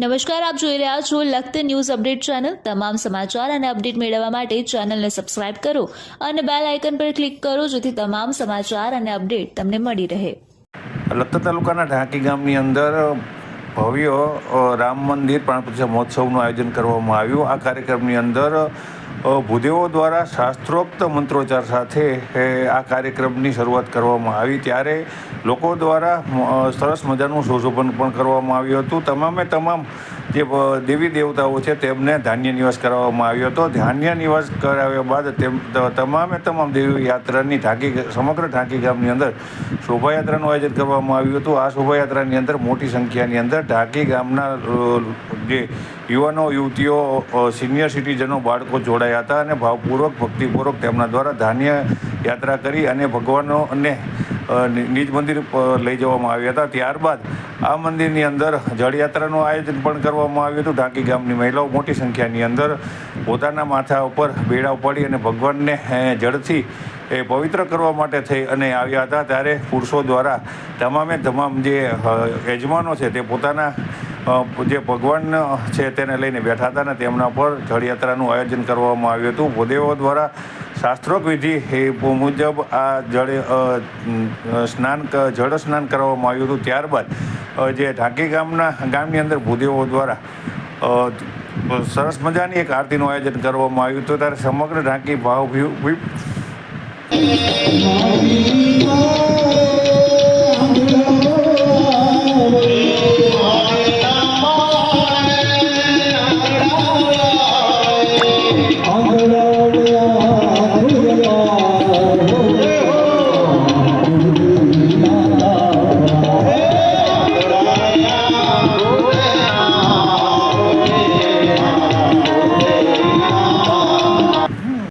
નમસ્કાર, આપ જોઈ રહ્યા છો લખત ન્યૂઝ અપડેટ ચેનલ. તમામ સમાચાર અને અપડેટ મેળવવા માટે ચેનલને સબસ્ક્રાઇબ કરો અને બેલ આઇકન પર ક્લિક કરો જેથી તમામ સમાચાર અને અપડેટ તમને મળી રહે. લખત તાલુકાના ઢાંકી ગામની અંદર ભવ્ય રામ મંદિર પ્રાણ પ્રતિષ્ઠા મહોત્સવનું આયોજન કરવામાં આવ્યું. આ કાર્યક્રમની અંદર ભૂદેવો દ્વારા શાસ્ત્રોક્ત મંત્રોચ્ચાર સાથે આ કાર્યક્રમની શરૂઆત કરવામાં આવી. ત્યારે લોકો દ્વારા સરસ મજાનું સુશોભન પણ કરવામાં આવ્યું હતું. તમામે તમામ જે દેવી દેવતાઓ છે, તેમને ધાન્ય નિવાસ કરાવવામાં આવ્યો હતો. ધાન્ય નિવાસ કરાવ્યા બાદ તેમ તમામે તમામ દેવી યાત્રાની ઢાંકી, સમગ્ર ઢાંકી ગામની અંદર શોભાયાત્રાનું આયોજન કરવામાં આવ્યું હતું. આ શોભાયાત્રાની અંદર મોટી સંખ્યાની અંદર ઢાંકી ગામના જે યુવાનો, યુવતીઓ સિનિયર સિટીઝનો, બાળકો જોડાયા હતા અને ભાવપૂર્વક, ભક્તિપૂર્વક તેમના દ્વારા ધાન્ય યાત્રા કરી અને ભગવાનોને અને નિજ મંદિર લઈ જવામાં આવ્યા હતા. ત્યારબાદ આ મંદિરની અંદર જળયાત્રાનું આયોજન પણ કરવામાં આવ્યું હતું. ઢાંકી ગામની મહિલાઓ મોટી સંખ્યાની અંદર પોતાના માથા ઉપર બેડા ઉપાડી અને ભગવાનને જળથી, એ, પવિત્ર કરવા માટે થઈ અને આવ્યા હતા. ત્યારે પુરુષો દ્વારા તમામે તમામ જે યજમાનો છે તે પોતાના જે ભગવાન છે તેને લઈને બેઠા હતા અને તેમના પર જળયાત્રાનું આયોજન કરવામાં આવ્યું હતું. ભૂદેવો દ્વારા શાસ્ત્રોક વિધિ એ મુજબ આ જળ સ્નાન જળ સ્નાન કરવામાં આવ્યું હતું. ત્યારબાદ જે ઢાંકી ગામના, ગામની અંદર ભૂદેવો દ્વારા સરસ મજાની એક આરતીનું આયોજન કરવામાં આવ્યું હતું. ત્યારે સમગ્ર ઢાંકી ભાવ ભી-